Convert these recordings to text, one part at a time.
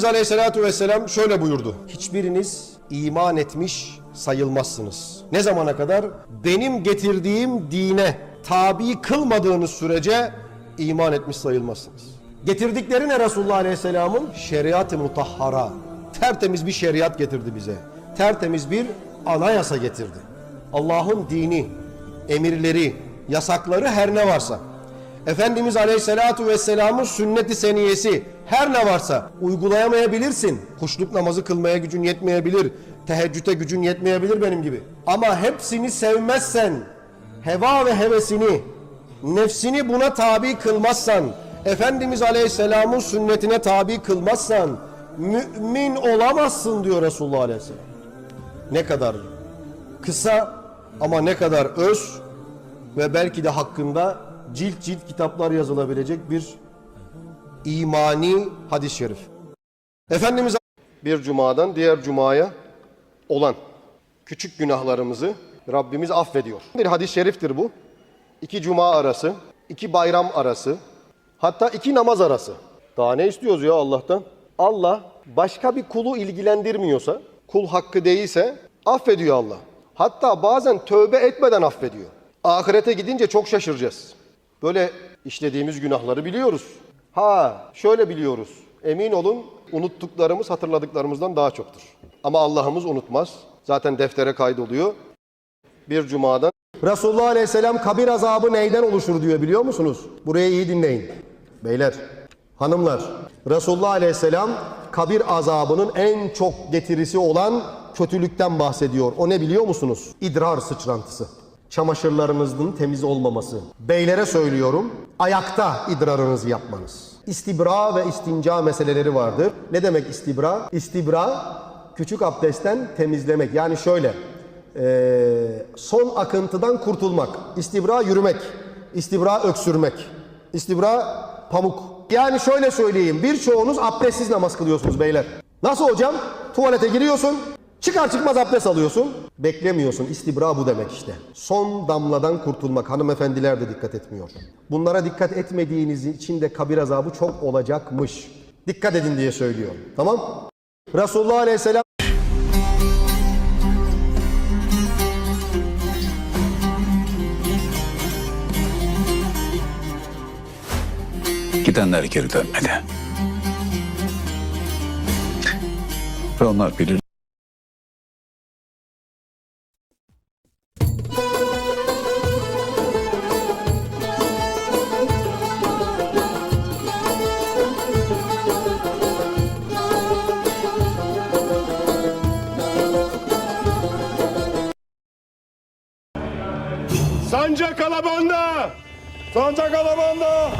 Efendimiz Aleyhisselatü Vesselam şöyle buyurdu. Hiçbiriniz iman etmiş sayılmazsınız. Ne zamana kadar? Benim getirdiğim dine tabi kılmadığınız sürece iman etmiş sayılmazsınız. Getirdikleri ne Resulullah Aleyhisselam'ın? Şeriat-ı mutahhara. Tertemiz bir şeriat getirdi bize. Tertemiz bir anayasa getirdi. Allah'ın dini, emirleri, yasakları her ne varsa. Efendimiz Aleyhisselatü Vesselam'ın sünnet-i seniyesi her ne varsa uygulayamayabilirsin. Kuşluk namazı kılmaya gücün yetmeyebilir. Teheccüde gücün yetmeyebilir benim gibi. Ama hepsini sevmezsen, heva ve hevesini, nefsini buna tabi kılmazsan, Efendimiz Aleyhisselam'ın sünnetine tabi kılmazsan, mümin olamazsın diyor Resulullah Aleyhisselam. Ne kadar kısa ama ne kadar öz ve belki de hakkında cilt cilt kitaplar yazılabilecek bir imani hadis-i şerif. Efendimiz bir cumadan diğer cumaya olan küçük günahlarımızı Rabbimiz affediyor. Bir hadis-i şeriftir bu. İki cuma arası, iki bayram arası, hatta iki namaz arası. Daha ne istiyoruz ya Allah'tan? Allah başka bir kulu ilgilendirmiyorsa, kul hakkı değilse affediyor Allah. Hatta bazen tövbe etmeden affediyor. Ahirete gidince çok şaşıracağız. Böyle işlediğimiz günahları biliyoruz. Ha şöyle biliyoruz. Emin olun unuttuklarımız hatırladıklarımızdan daha çoktur. Ama Allah'ımız unutmaz. Zaten deftere kaydoluyor. Bir cumadan. Resulullah Aleyhisselam kabir azabı neyden oluşur diyor biliyor musunuz? Burayı iyi dinleyin. Beyler, hanımlar. Resulullah Aleyhisselam kabir azabının en çok getirisi olan kötülükten bahsediyor. O ne biliyor musunuz? İdrar sıçrantısı çamaşırlarınızın temiz olmaması. Beylere söylüyorum, ayakta idrarınızı yapmanız. İstibra ve istinca meseleleri vardır. Ne demek istibra? İstibra, küçük abdestten temizlemek. Yani şöyle, son akıntıdan kurtulmak. İstibra yürümek. İstibra öksürmek. İstibra pamuk. Yani şöyle söyleyeyim, birçoğunuz abdestsiz namaz kılıyorsunuz beyler. Nasıl hocam? Tuvalete giriyorsun, Çıkar çıkmaz abdest alıyorsun. Beklemiyorsun. İstibra bu demek işte. Son damladan kurtulmak. Hanımefendiler de dikkat etmiyor. Bunlara dikkat etmediğiniz için de kabir azabı çok olacakmış. Dikkat edin diye söylüyor. Tamam? Resulullah Aleyhisselam Gidenler geri dönmedi. Ve onlar bilir. Sancak alabanda!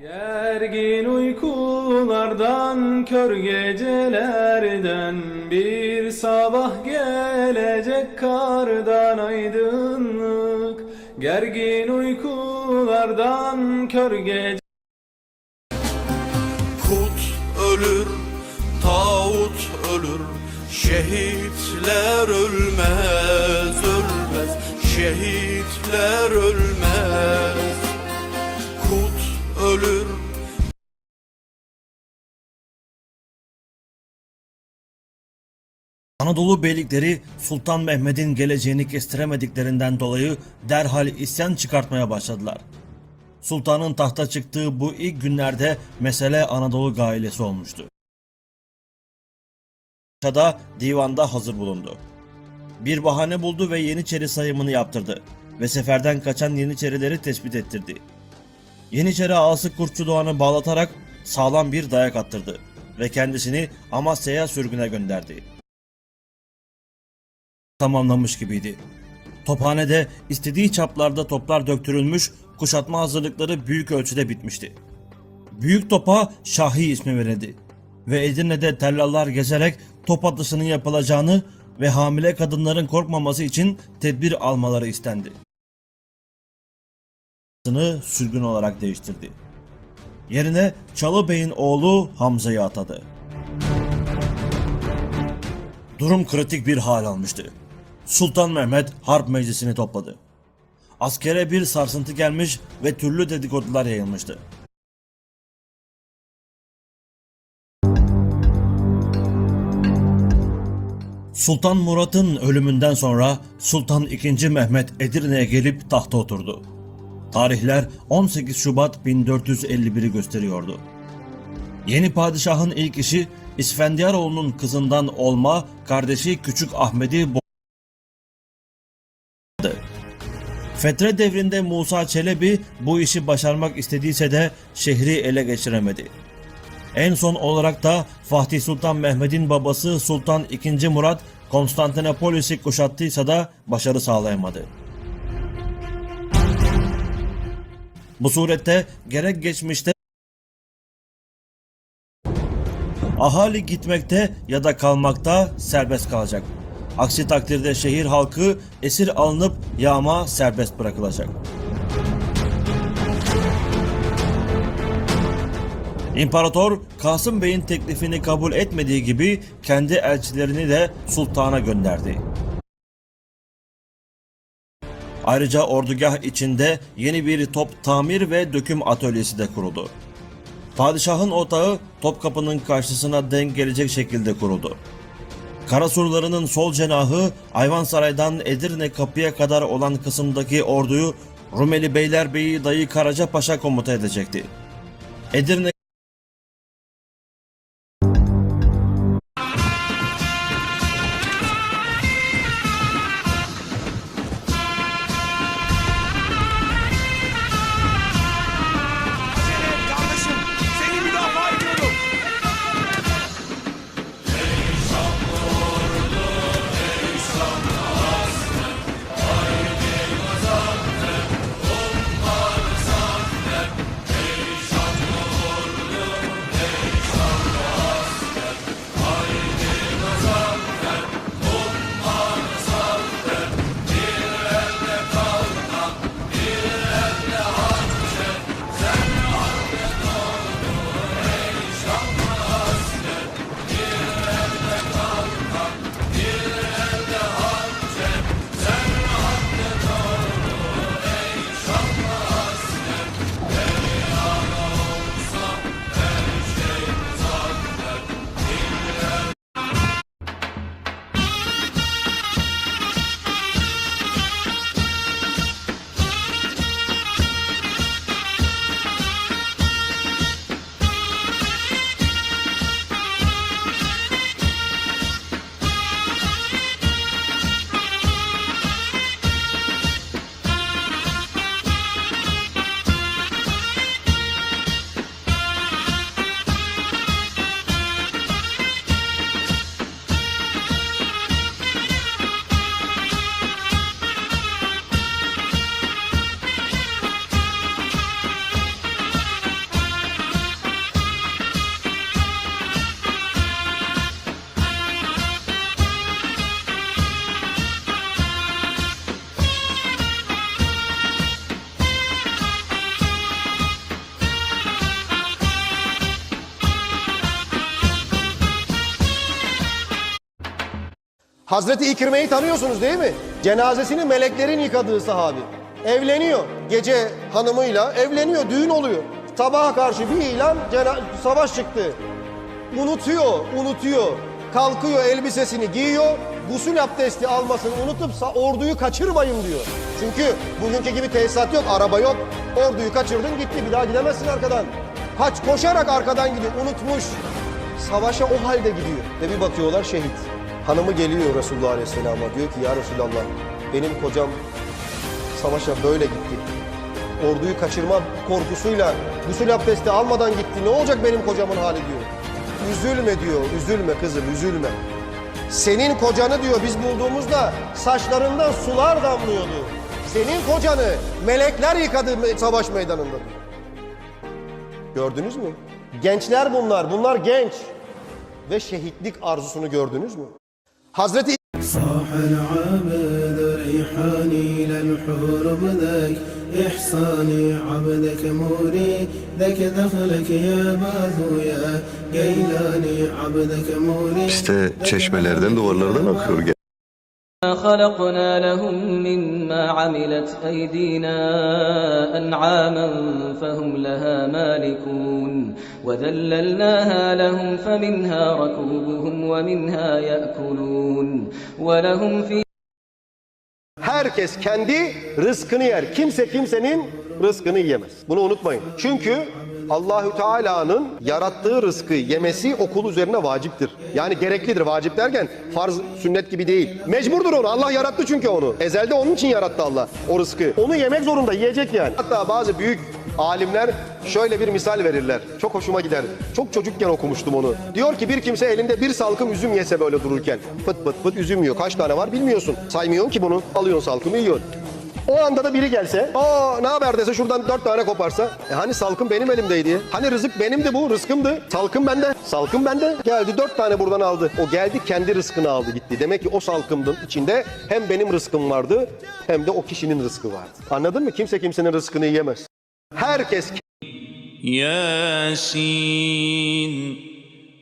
Gergin uykulardan, kör gecelerden Bir sabah gelecek kardan aydınlık Gergin uykulardan, kör gece Kut ölür, tağut ölür, şehitler ölmez, şehitler ölmez. Kut ölür, Anadolu beylikleri Sultan Mehmet'in geleceğini kestiremediklerinden dolayı derhal isyan çıkartmaya başladılar. Sultanın tahta çıktığı bu ilk günlerde mesele Anadolu gailesi olmuştu. Paşa divanda hazır bulundu. Bir bahane buldu ve Yeniçeri sayımını yaptırdı ve seferden kaçan Yeniçerileri tespit ettirdi. Yeniçeri ağası Kurtçu Doğan'ı bağlatarak sağlam bir dayak attırdı ve kendisini Amasya'ya sürgüne gönderdi tamamlamış gibiydi. Tophanede istediği çaplarda toplar döktürülmüş, kuşatma hazırlıkları büyük ölçüde bitmişti. Büyük topa Şahi ismi verildi ve Edirne'de tellallar gezerek top atışının yapılacağını ve hamile kadınların korkmaması için tedbir almaları istendi. Sürgün olarak değiştirdi. Yerine Çalı Bey'in oğlu Hamza'yı atadı. Durum kritik bir hal almıştı. Sultan Mehmet harp meclisini topladı. askere bir sarsıntı gelmiş ve türlü dedikodular yayılmıştı. Sultan Murat'ın ölümünden sonra Sultan II. Mehmet Edirne'ye gelip tahta oturdu. Tarihler 18 Şubat 1451'i gösteriyordu. Yeni padişahın ilk işi İsfendiyaroğlu'nun kızından olma kardeşi Küçük Ahmet'i bo- Fetre devrinde Musa Çelebi bu işi başarmak istediyse de şehri ele geçiremedi. En son olarak da Fatih Sultan Mehmet'in babası Sultan II. Murat Konstantinopolis'i kuşattıysa da başarı sağlayamadı. Bu surette gerek geçmişte ahali gitmekte ya da kalmakta serbest kalacak. Aksi takdirde şehir halkı esir alınıp yağma serbest bırakılacak. İmparator Kasım Bey'in teklifini kabul etmediği gibi kendi elçilerini de sultana gönderdi. Ayrıca ordugah içinde yeni bir top tamir ve döküm atölyesi de kuruldu. Padişahın otağı Topkapı'nın karşısına denk gelecek şekilde kuruldu. Karasurlarının sol cenahı Ayvansaray'dan Edirne kapıya kadar olan kısımdaki orduyu Rumeli Beylerbeyi Dayı Karaca Paşa komuta edecekti. Edirne Hazreti İkrime'yi tanıyorsunuz değil mi? Cenazesini meleklerin yıkadığı sahabi. Evleniyor. Gece hanımıyla evleniyor, düğün oluyor. Sabaha karşı bir ilan, savaş çıktı. Unutuyor, unutuyor. Kalkıyor, elbisesini giyiyor. Gusül abdesti almasını unutup orduyu kaçırmayın diyor. Çünkü bugünkü gibi tesisat yok, araba yok. Orduyu kaçırdın gitti, bir daha gidemezsin arkadan. Kaç koşarak arkadan gidiyor, unutmuş. Savaşa o halde gidiyor. Ve bir bakıyorlar şehit. Hanımı geliyor Resulullah Aleyhisselam'a. Diyor ki ya Resulallah benim kocam savaşa böyle gitti. Orduyu kaçırma korkusuyla gusül abdesti almadan gitti. Ne olacak benim kocamın hali diyor. Üzülme diyor. Üzülme kızım üzülme. Senin kocanı diyor biz bulduğumuzda saçlarından sular damlıyordu. Senin kocanı melekler yıkadı savaş meydanında. Gördünüz mü? Gençler bunlar. Bunlar genç. Ve şehitlik arzusunu gördünüz mü? Hazreti صاح العبد ريحاني للحور ذاك إحصاني عبدك موري ذاك دخلك يا باذويا جيلاني عبدك موري İşte çeşmelerden duvarlardan akıyor. خلقنا لهم مما عملت أيدينا أنعاما فهم لها مالكون وذللناها لهم فمنها ركوبهم ومنها يأكلون ولهم في Herkes kendi rızkını yer. Kimse kimsenin rızkını yiyemez. Bunu unutmayın. Çünkü Allahü Teala'nın yarattığı rızkı yemesi okul üzerine vaciptir. Yani gereklidir. Vacip derken farz, sünnet gibi değil. Mecburdur onu. Allah yarattı çünkü onu. Ezelde onun için yarattı Allah o rızkı. Onu yemek zorunda, yiyecek yani. Hatta bazı büyük alimler şöyle bir misal verirler. Çok hoşuma gider. Çok çocukken okumuştum onu. Diyor ki bir kimse elinde bir salkım üzüm yese böyle dururken. Pıt pıt pıt üzüm yiyor. Kaç tane var bilmiyorsun. Saymıyorsun ki bunu. Alıyorsun salkımı yiyorsun. O anda da biri gelse, aa ne haber dese şuradan dört tane koparsa. E hani salkım benim elimdeydi. Hani rızık benimdi bu, rızkımdı. Salkım bende, salkım bende. Geldi dört tane buradan aldı. O geldi kendi rızkını aldı gitti. Demek ki o salkımın içinde hem benim rızkım vardı hem de o kişinin rızkı vardı. Anladın mı? Kimse kimsenin rızkını yiyemez. Herkes Yasin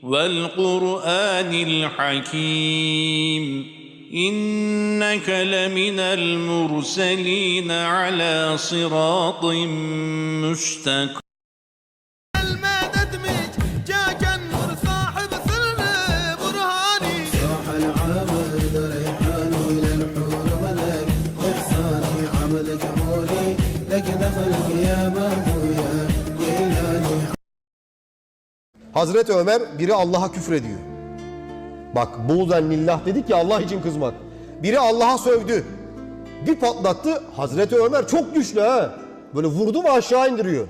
vel Kur'anil Hakim إنك لمن المرسلين على صراط مستقيم المدد مج جاك النور صاحب سر برهاني صاح العبد ريحاني للحور ملك إحساني عبدك مولي لك دخلك يا بابو يا جيلاني Hazreti Ömer biri Allah'a küfrediyor. Bak buğden lillah dedik ya Allah için kızmak. Biri Allah'a sövdü. Bir patlattı. Hazreti Ömer çok güçlü ha. Böyle vurdu mu aşağı indiriyor.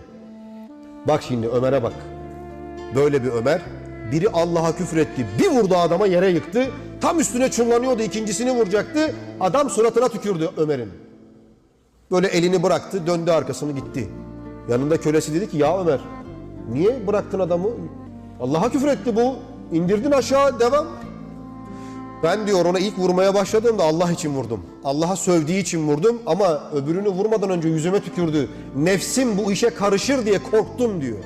Bak şimdi Ömer'e bak. Böyle bir Ömer. Biri Allah'a küfretti. Bir vurdu adama yere yıktı. Tam üstüne çullanıyordu. ikincisini vuracaktı. Adam suratına tükürdü Ömer'in. Böyle elini bıraktı. Döndü arkasını gitti. Yanında kölesi dedi ki ya Ömer niye bıraktın adamı? Allah'a küfür etti bu. İndirdin aşağı devam. Ben diyor ona ilk vurmaya başladığımda Allah için vurdum. Allah'a sövdüğü için vurdum ama öbürünü vurmadan önce yüzüme tükürdü. Nefsim bu işe karışır diye korktum diyor.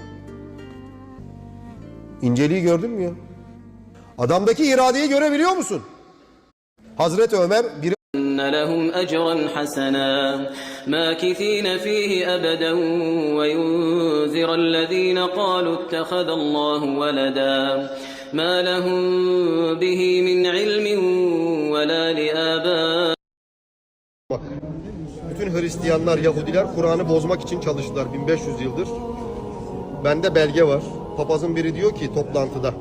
İnceliği gördün mü ya? Adamdaki iradeyi görebiliyor musun? Hazreti Ömer bir إن لهم أجرا حسنا ماكثين فيه أبدا وينذر الذين قالوا اتخذ الله ولدا ما لهم به من علم ولا لآبائهم Bak, bütün Hristiyanlar, Yahudiler Kur'an'ı bozmak için çalıştılar 1500 yıldır. Bende belge var. Papazın biri diyor ki toplantıda.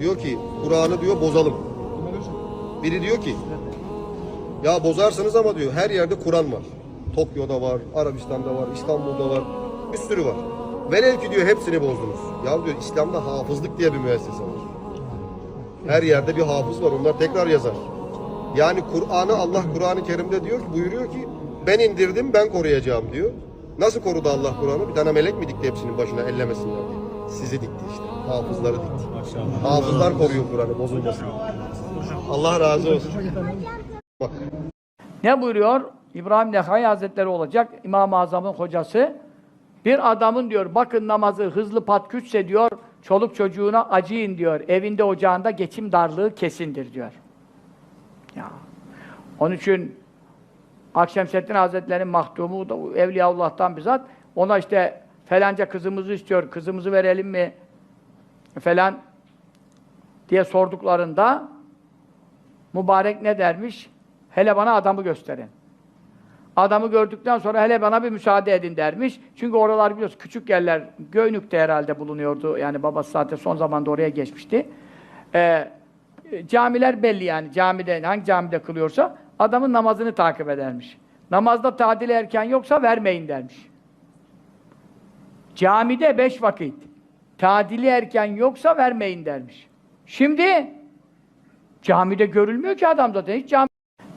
Diyor ki Kur'an'ı diyor bozalım. Biri diyor ki ya bozarsınız ama diyor her yerde Kur'an var. Tokyo'da var, Arabistan'da var, İstanbul'da var. Bir sürü var. Velev ki diyor hepsini bozdunuz. Ya diyor İslam'da hafızlık diye bir müessese var. Her yerde bir hafız var. Onlar tekrar yazar. Yani Kur'an'ı Allah Kur'an-ı Kerim'de diyor ki buyuruyor ki ben indirdim ben koruyacağım diyor. Nasıl korudu Allah Kur'an'ı? Bir tane melek mi dikti hepsinin başına ellemesinler diye. Sizi dikti işte. Hafızları dikti. Hafızlar koruyor Kur'an'ı bozulmasın. Allah razı olsun. Bak Ne buyuruyor? İbrahim Nehai Hazretleri olacak İmam-ı Azam'ın hocası. Bir adamın diyor bakın namazı hızlı pat güçse diyor çoluk çocuğuna acıyın diyor. Evinde ocağında geçim darlığı kesindir diyor. Ya. Onun için Akşemseddin Hazretleri'nin mahdumu da Evliyaullah'tan bizzat ona işte falanca kızımızı istiyor, kızımızı verelim mi falan diye sorduklarında mübarek ne dermiş? Hele bana adamı gösterin. Adamı gördükten sonra hele bana bir müsaade edin dermiş. Çünkü oralar biliyorsun küçük yerler, Göynük'te herhalde bulunuyordu. Yani babası zaten son zamanda oraya geçmişti. Ee, camiler belli yani. Camide, hangi camide kılıyorsa adamın namazını takip edermiş. Namazda tadil erken yoksa vermeyin dermiş. Camide beş vakit. Tadili erken yoksa vermeyin dermiş. Şimdi camide görülmüyor ki adam zaten. Hiç cami...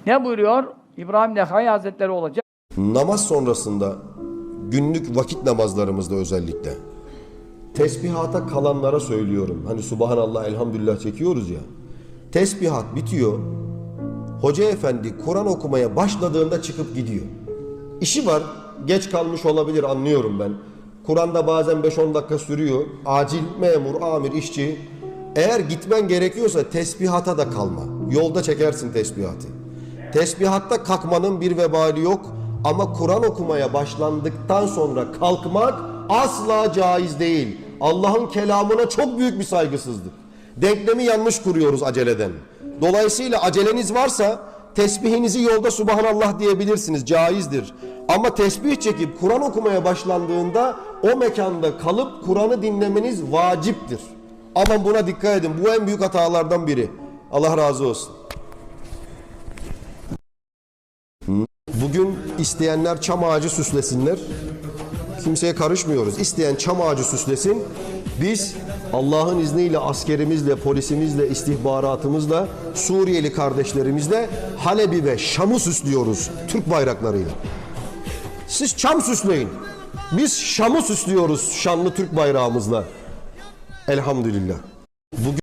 Ne buyuruyor? İbrahim Nehai Hazretleri olacak. namaz sonrasında günlük vakit namazlarımızda özellikle tesbihata kalanlara söylüyorum. Hani subhanallah elhamdülillah çekiyoruz ya. Tesbihat bitiyor. Hoca efendi Kur'an okumaya başladığında çıkıp gidiyor. İşi var. Geç kalmış olabilir anlıyorum ben. Kur'an'da bazen 5-10 dakika sürüyor. Acil memur, amir, işçi. Eğer gitmen gerekiyorsa tesbihata da kalma. Yolda çekersin tesbihatı. Tesbihatta kalkmanın bir vebali yok ama Kur'an okumaya başlandıktan sonra kalkmak asla caiz değil. Allah'ın kelamına çok büyük bir saygısızlık. Denklemi yanlış kuruyoruz aceleden. Dolayısıyla aceleniz varsa tesbihinizi yolda subhanallah diyebilirsiniz, caizdir. Ama tesbih çekip Kur'an okumaya başlandığında o mekanda kalıp Kur'an'ı dinlemeniz vaciptir. Ama buna dikkat edin. Bu en büyük hatalardan biri. Allah razı olsun. Bugün isteyenler çam ağacı süslesinler. Kimseye karışmıyoruz. İsteyen çam ağacı süslesin. Biz Allah'ın izniyle askerimizle, polisimizle, istihbaratımızla, Suriyeli kardeşlerimizle Halep'i ve Şam'ı süslüyoruz Türk bayraklarıyla. Siz çam süsleyin. Biz Şam'ı süslüyoruz şanlı Türk bayrağımızla. Elhamdülillah. Bugün